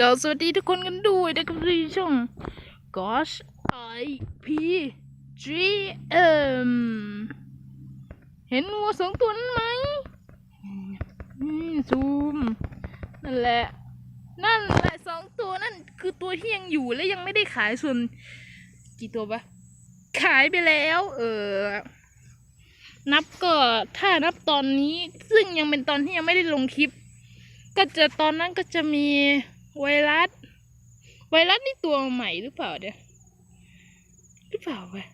ก็สวัสดีทุกคนกันด้วยนะครับที่ช่อง Gosh I P G M เห็นวัวสองตัวนั้นไหมอืมซูม นั่นแหละ นั่นแหละสองตัวนั่นคือตัวที่ยังอยู่และยังไม่ได้ขายส่วน กี่ตัวปะขายไปแล้ว เออ นับก็ถ้านับตอนนี้ ซึ่งยังเป็นตอนที่ยังไม่ได้ลงคลิป ก็จะตอนนั้นก็จะมี ไวรัส ไวรัสนี่ตัวใหม่หรือเปล่าเดี๋ยวหรือเปล่าวะ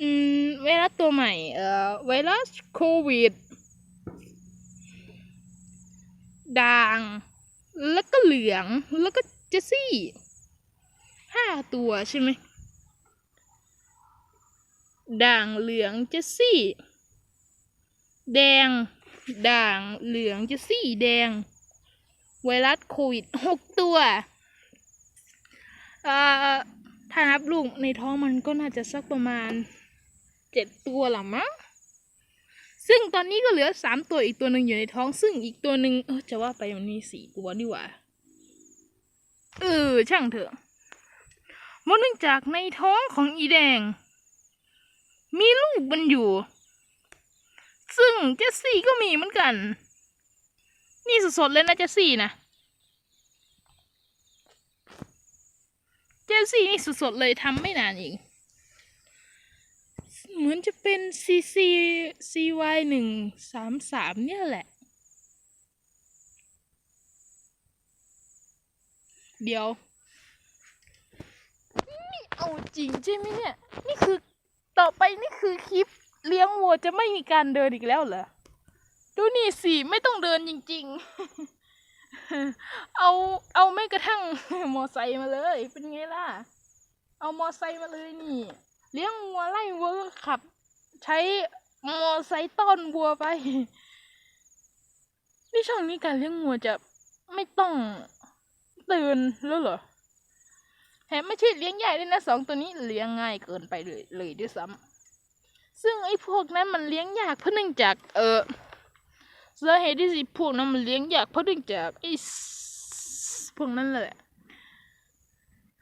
อืม ไวรัสตัวใหม่ เอ่อ ไวรัสโควิด ด่าง แล้วก็เหลือง แล้วก็เจสซี่ ห้าตัวใช่ไหม ด่างเหลืองเจสซี่ แดง ด่างเหลืองเจสซี่ แดง ไวรัสโควิดหกตัวถ้านับลูกในท้องมันก็น่าจะสักประมาณเจ็ดตัวหรอมั้งซึ่งตอนนี้ก็เหลือสามตัวอีกตัวหนึ่งอยู่ในท้อง ซึ่งอีกตัวหนึ่งเออจะว่าไปมันมีสี่ตัวนี่หว่าเออช่างเถอะเพราะเนื่องจากในท้องของอีแดง มีลูกมันอยู่ ซึ่งเจสซี่ก็มีเหมือนกัน นี่สดๆเลยนะเจสซี่นะเจสซี่นี่สดๆเลยทำไม่นานเองเหมือนจะเป็น CC CY หนึ่งสามสามเนี่ยแหละ เดี๋ยว นี่เอาจริงใช่ไหมเนี่ย นี่คือต่อไปนี่คือคลิปเลี้ยงวัวจะไม่มีการเดินอีกแล้วเหรอ ดูนี่สิไม่ต้องเดินจริง ๆ เอาเอาไม่กระทั่งมอไซค์มาเลย เป็นไงล่ะ เอามอไซค์มาเลยนี่ เลี้ยงวัวไล่วัวขับ ใช้มอไซค์ต้อนวัวไปนี่ช่องนี้การเลี้ยงวัวจะไม่ต้องเดินแล้วเหรอแถมไม่ใช่เลี้ยงใหญ่ด้วยนะสองตัวนี้เลี้ยงง่ายเกินไปเลยเลยด้วยซ้ำซึ่งไอ้พวกนั้นมันเลี้ยงยากเพราะเนื่องจากเออ สาเหตุที่สิพวกนั้นมันเลี้ยงยากเพราะเนื่องจากไอ้พวกนั้นแหละ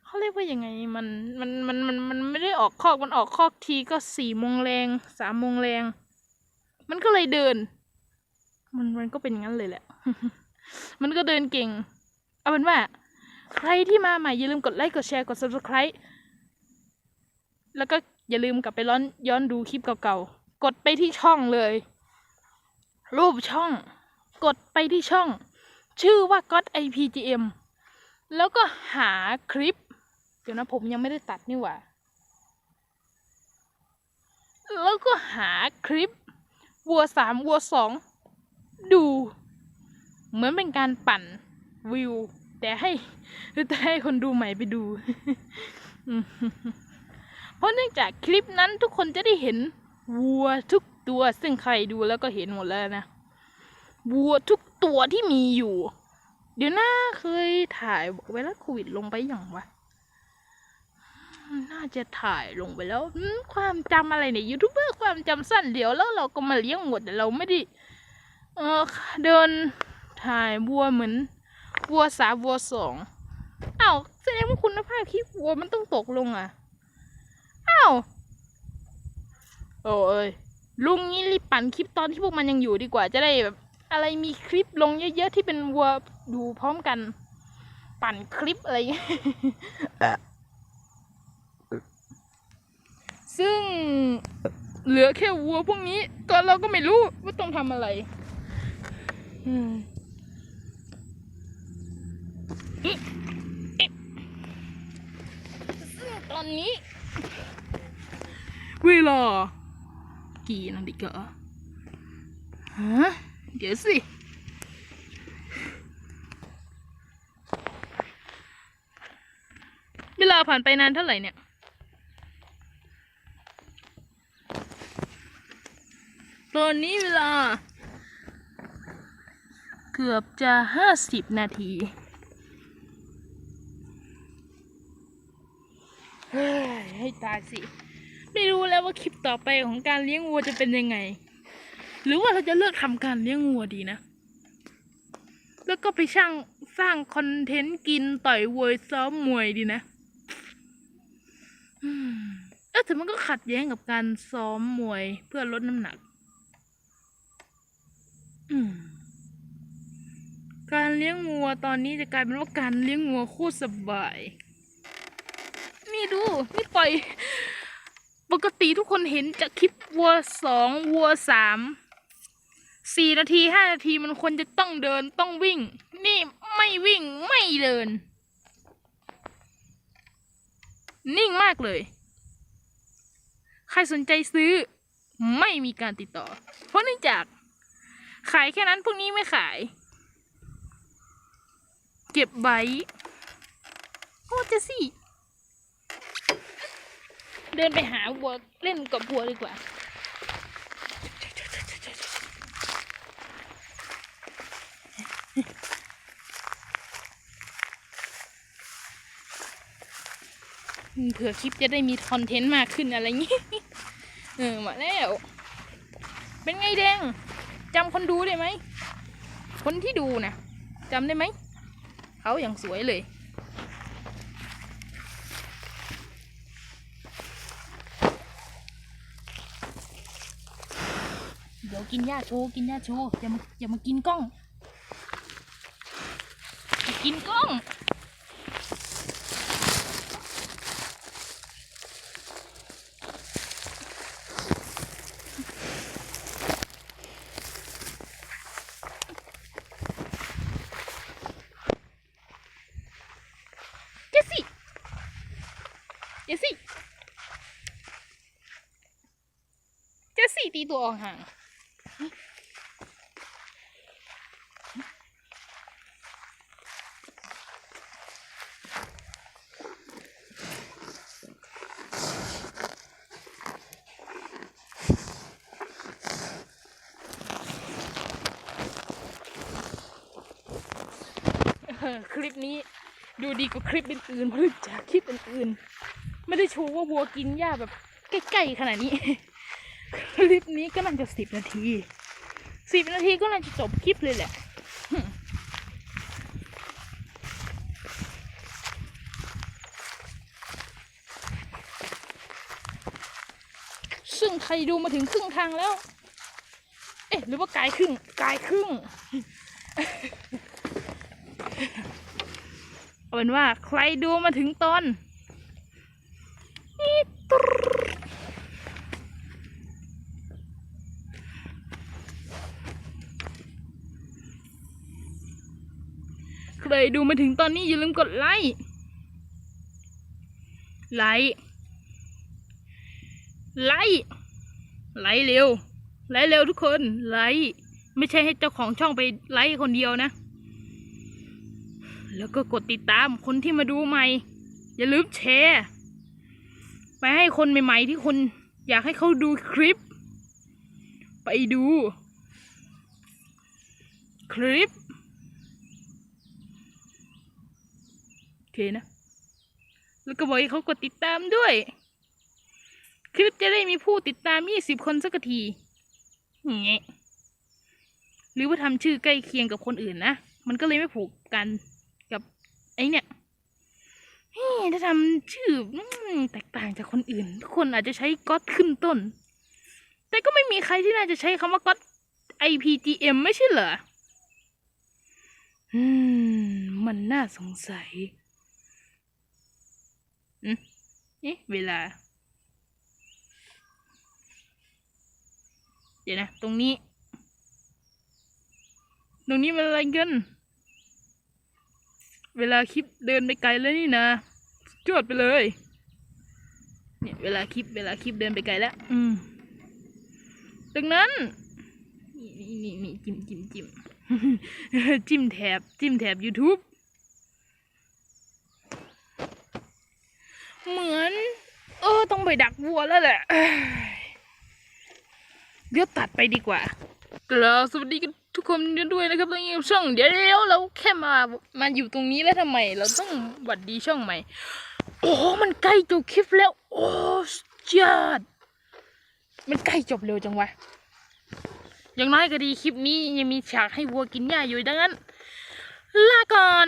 เขาเรียกว่ายังไงมันมันมันมันมันไม่ได้ออกคอกมันออกคอกทีก็สี่โมงแรงสามโมงแรง มันก็เลยเดิน มันมันก็เป็นงั้นเลยแหละ มันก็เดินเก่ง เอาเป็นว่า ใครที่มาใหม่อย่าลืมกดไลค์กดแชร์กด subscribe แล้วก็อย่าลืมกลับไปร้อนย้อนดูคลิปเก่าๆ กดไปที่ช่องเลย รูปช่อง กดไปที่ช่อง ชื่อว่า God IPGM แล้วก็หาคลิป เดี๋ยวนะผมยังไม่ได้ตัดนี่หว่า แล้วก็หาคลิป วัวสามวัวสองดู เหมือนเป็นการปั่นวิว แต่ให้แต่ให้คนดูใหม่ไปดู เพราะเนื่องจากคลิปนั้นทุกคนจะได้เห็นวัวทุก ตัว ซึ่งใครดูแล้วก็เห็นหมดแล้วนะวัวทุกตัวที่มีอยู่ เดี๋ยวหน้าเคยถ่ายไวรัสโควิดลงไปอย่างวะน่าจะถ่ายลงไปแล้วความจำอะไรเนี่ยยูทูบเบอร์ความจำสั้นเดี๋ยวแล้วเราก็มาเลี้ยงหมดแต่เราไม่ได้เออเดินถ่ายวัวเหมือนวัวสามวัวสองอ้าวแสดงว่าคุณภาพคลิปวัวมันต้องตกลงอะอ้าวโอ้เอ้ย ลุงนี้รีบปั่นคลิปตอนที่พวกมันยังอยู่ดีกว่าจะได้แบบอะไรมีคลิปลงเยอะๆที่เป็นวัวดูพร้อมกัน ปั่นคลิปอะไรเงี้ยซึ่งเหลือแค่วัวพวกนี้ก็เราก็ไม่รู้ว่าต้องทำอะไรซึ่งตอนนี้เวลา กี่นาฬิกาฮะเดี๋ยวสิเวลาผ่านไปนานเท่าไหร่เนี่ยตอนนี้เวลา เกือบจะห้าสิบนาทีเฮ้ยให้ตายสิ ไม่รู้แล้วว่าคลิปต่อไปของการเลี้ยงวัวจะเป็นยังไง หรือว่าเราจะเลิกทำการเลี้ยงวัวดีนะ แล้วก็ไปช่างสร้างคอนเทนต์กินต่อยวัวซ้อมมวยดีนะอืมเอ๊ะแต่มันก็ขัดแย้งกับการซ้อมมวยเพื่อลดน้ำหนัก อืมการเลี้ยงวัวตอนนี้จะกลายเป็นว่าการเลี้ยงวัวโคตรสบาย นี่ดู นี่ปล่อย ปกติทุกคนเห็นจากคลิปวัวสองวัวสามสี่นาทีห้านาทีมันควรจะต้องเดินต้องวิ่ง นี่ไม่วิ่งไม่เดิน นิ่งมากเลย ใครสนใจซื้อไม่มีการติดต่อ เพราะเนื่องจาก ขายแค่นั้นพวกนี้ไม่ขาย เก็บไว้โอ้เจสซี่ เดินไปหาวัวเล่นกับวัวดีกว่า เผื่อคลิปจะได้มีคอนเทนต์มากขึ้นอะไรงี้ เออ มาแล้ว เป็นไงแดงจำคนดูได้ไหม คนที่ดูนะจำได้ไหม เขาอย่างสวยเลย เดี๋ยว กินหญ้าโชว์กินหญ้าโชว์อย่ามาอย่ามากินกล้องอย่ากินกล้องเจสซี่ เจสซี่เจสซี่ตีตัวออกห่าง คลิปนี้ดูดีกว่าคลิปอื่นๆเพราะจากคลิปอื่นๆ ไม่ได้โชว์ว่าวัวกินหญ้าแบบใกล้ๆขนาดนี้ ลิปนี้ก็น่าจะสิบนาทีสิบนาทีก็น่าจะจบคลิปเลยแหละซึ่งใครดูมาถึงครึ่งทางแล้ว เอ๊ะ หรือว่ากายครึ่ง กายครึ่ง เอาเป็นว่าใครดูมาถึงตอนตรึ๊ด ใครดูมาถึงตอนนี้อย่าลืมกดไลค์ไลค์ไลค์ไลค์เร็วไลค์เร็วทุกคนไลค์ไม่ใช่ให้เจ้าของช่องไปไลค์คนเดียวนะ แล้วก็กดติดตามคนที่มาดูใหม่ อย่าลืมแชร์ไปให้คนใหม่ๆที่คนอยากให้เขาดูคลิป ไปดู คลิป โอ เคนะ แล้วก็บอกให้เขากดติดตามด้วย คลิปจะได้มีผู้ติดตามยี่สิบคนสักทีเงี้ยหรือว่าทำชื่อใกล้เคียงกับคนอื่นนะ มันก็เลยไม่ผูกกันกับไอเนี่ยถ้าทำชื่อแตกต่างจากคนอื่น ทุกคนอาจจะใช้ก๊อตขึ้นต้น แต่ก็ไม่มีใครที่น่าจะใช้คำว่าก๊อต IPGM ไม่ใช่เหรอ อืม มันน่าสงสัย อืมเอ๊ะเวลา เดี๋ยวนะ ตรงนี้ ตรงนี้มันอะไรกัน เวลาคลิปเดินไปไกลแล้วนี่นะจวดไปเลย เนี่ยเวลาคลิปเวลาคลิปเดินไปไกลแล้ว อืมดังนั้น นี่นี่นี่จิ้มจิ้มจิ้มจิ้มแถบจิ้มแถบ YouTube เหมือน เออ ต้องไปดักวัวแล้วแหละเดี๋ยวตัดไปดีกว่ากล่าวสวัสดีกันทุกคนด้วยนะครับตอนนี้ช่องเดี๋ยวเราแค่มามาอยู่ตรงนี้แล้วทำไม เราต้องหวัดดีช่องใหม่ โอ้มันใกล้จบคลิปแล้ว โอ้สุดยอดมันใกล้จบเร็วจังวะอย่างน้อยก็ดีคลิปนี้ยังมีฉากให้วัวกินหญ้าอยู่ดังนั้นลาก่อน